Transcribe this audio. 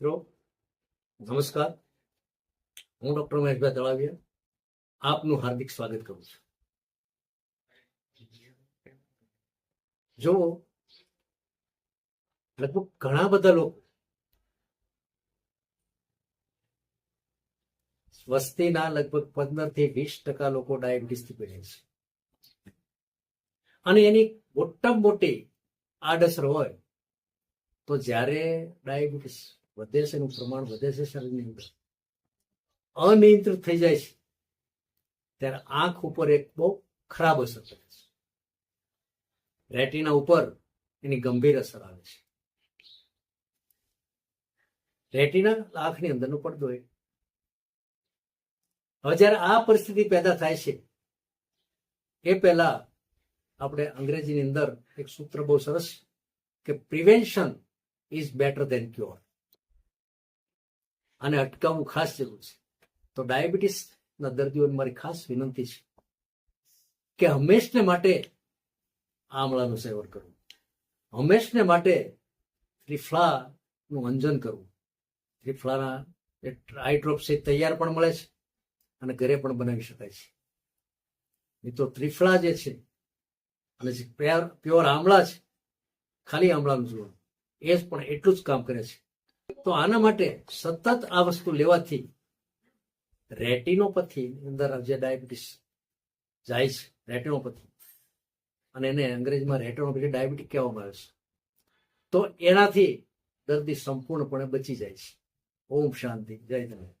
મિત્રો, નમસ્કાર. હું ડોક્ટર મહેશભાઈ તળાવિયા આપનું હાર્દિક સ્વાગત કરું છું. જો લગભગ ઘણા બધા લોકો વસ્તીના લગભગ પંદરથી વીસ ટકા લોકો ડાયાબિટીસથી પીડાય છે. અને એની મોટામાં મોટી આડઅસર હોય તો જ્યારે ડાયાબિટીસ વધે છે એનું પ્રમાણ વધે છે શરીરની અંદર. અનિયંત્રિત થઈ જાય છે. ત્યારે આંખ ઉપર એક બહુ ખરાબ અસર કરે છે. રેટિના ઉપર એની ગંભીર અસર આવે છે. રેટિના આંખની અંદરનો પડદો એ. હવે જ્યારે આ પરિસ્થિતિ પેદા થાય છે, એ પહેલા આપણે અંગ્રેજીની અંદર એક સૂત્ર બહુ સરસ કે prevention is better than cure આને અટકાવવું ખાસ જરૂર છે. તો ડાયાબિટીસના દર્દીઓને મારી ખાસ વિનંતી છે કે હંમેશને માટે આમળાનું સેવન કરવું હંમેશને માટે ત્રિફળાનું અંજન કરવું. ત્રિફળાના આઈ ડ્રોપ્સ એ તૈયાર પણ મળે છે અને ઘરે પણ બનાવી શકાય છે. મિત્રો, ત્રિફળા જે છે અને જે પ્યોર પ્યોર આમળા છે, ખાલી આમળાનું જોવાનું. એ જ પણ એટલું જ કામ કરે છે તો આના માટે સતત આ વસ્તુ લેવાથી રેટિનોપથી અંદર જે ડાયાબિટીસ જાય છે રેટિનોપથી અને એને અંગ્રેજીમાં રેટિનોપથી ડાયાબિટીસ કહેવામાં આવે છે. તો એનાથી દર્દી સંપૂર્ણપણે બચી જાય છે. ઓમ શાંતિ, જય ધન્યવાદ